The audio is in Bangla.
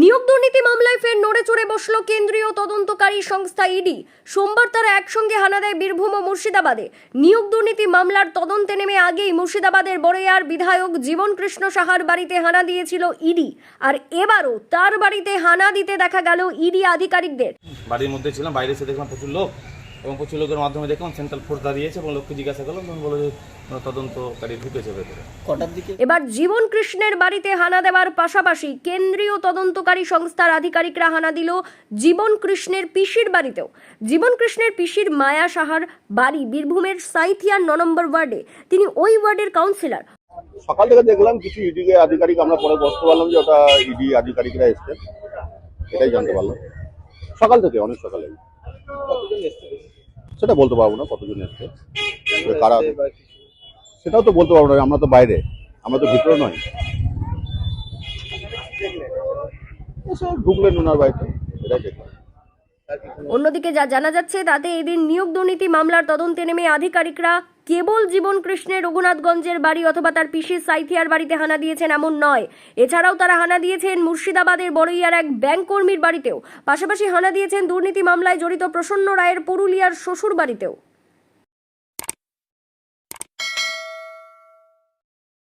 নিয়োগ দুর্নীতি মামলায় ফের নড়ে চড়ে বসল কেন্দ্রীয় তদন্তকারী সংস্থা ইডি। সোমবার তারা একসঙ্গে হানা দেয় বীরভূম ও মুর্শিদাবাদে। নিয়োগ দুর্নীতি মামলার তদন্তে নেমে আগেই মুর্শিদাবাদের বড়েয়ার বিধায়ক জীবন কৃষ্ণ সাহার বাড়িতে হানা দিয়েছিল ইডি। আর এবারও তার বাড়িতে হানা দিতে দেখা গেল ইডি আধিকারিকদের। বাড়ির মধ্যে ছিলাম, বাইরে এসে দেখলাম প্রচুর লোক। এবং প্রচুর লোকের মাধ্যমে দেখলাম সেন্ট্রাল ফোর্স দাঁড়িয়েছে এবং লোককে জিজ্ঞাসা করলাম তখন বলো যে তদন্তকারী ঢুকেছে ভেতরে। কটার দিকে? এবার জীবন কৃষ্ণের বাড়িতে হানা দেওয়ার পাশাপাশি কেন্দ্রীয় তদন্তকারী সংস্থার আধিকারিকরা হানা দিল জীবন কৃষ্ণের পিসির বাড়িতেও। জীবন কৃষ্ণের পিসির মায়া সাহার বাড়ি বীরভূমের সাইথিয়ার ন নম্বর ওয়ার্ডে। তিনি ওই ওয়ার্ডের কাউন্সিলর। সকাল থেকে দেখলাম কিছু ইডি আধিকারিক আমরা পরে বসতে পারলাম যে ওটা ইডি আধিকারিকরা এসছে। এটাই জানতে পারলাম। সকাল থেকে অনেক সকালে। সেটা বলতে পারব না কতজন এসছে কারা সেটাও তো বলতে পারব না আমরা তো বাইরে আমরা তো ভিতরে নয়। এসে ঢুকলেন ওনার বাড়িতে এটাই দেখলাম। অন্যদিকে যা জানা যাচ্ছে তাতে এদিন নিয়োগ দুর্নীতি মামলার তদন্তে নেমে আধিকারিকরা কেবল জীবন কৃষ্ণের রঘুনাথগঞ্জের বাড়ি অথবা তার পিসির সাইথিয়ার বাড়িতে হানা দিয়েছেন এমন নয়। এছাড়াও তারা হানা দিয়েছেন মুর্শিদাবাদের বড়ইয়ার এক ব্যাংক কর্মীর বাড়িতেও। পাশাপাশি হানা দিয়েছেন দুর্নীতি মামলায় জড়িত প্রসন্ন রায়ের পুরুলিয়ার শ্বশুর বাড়িতেও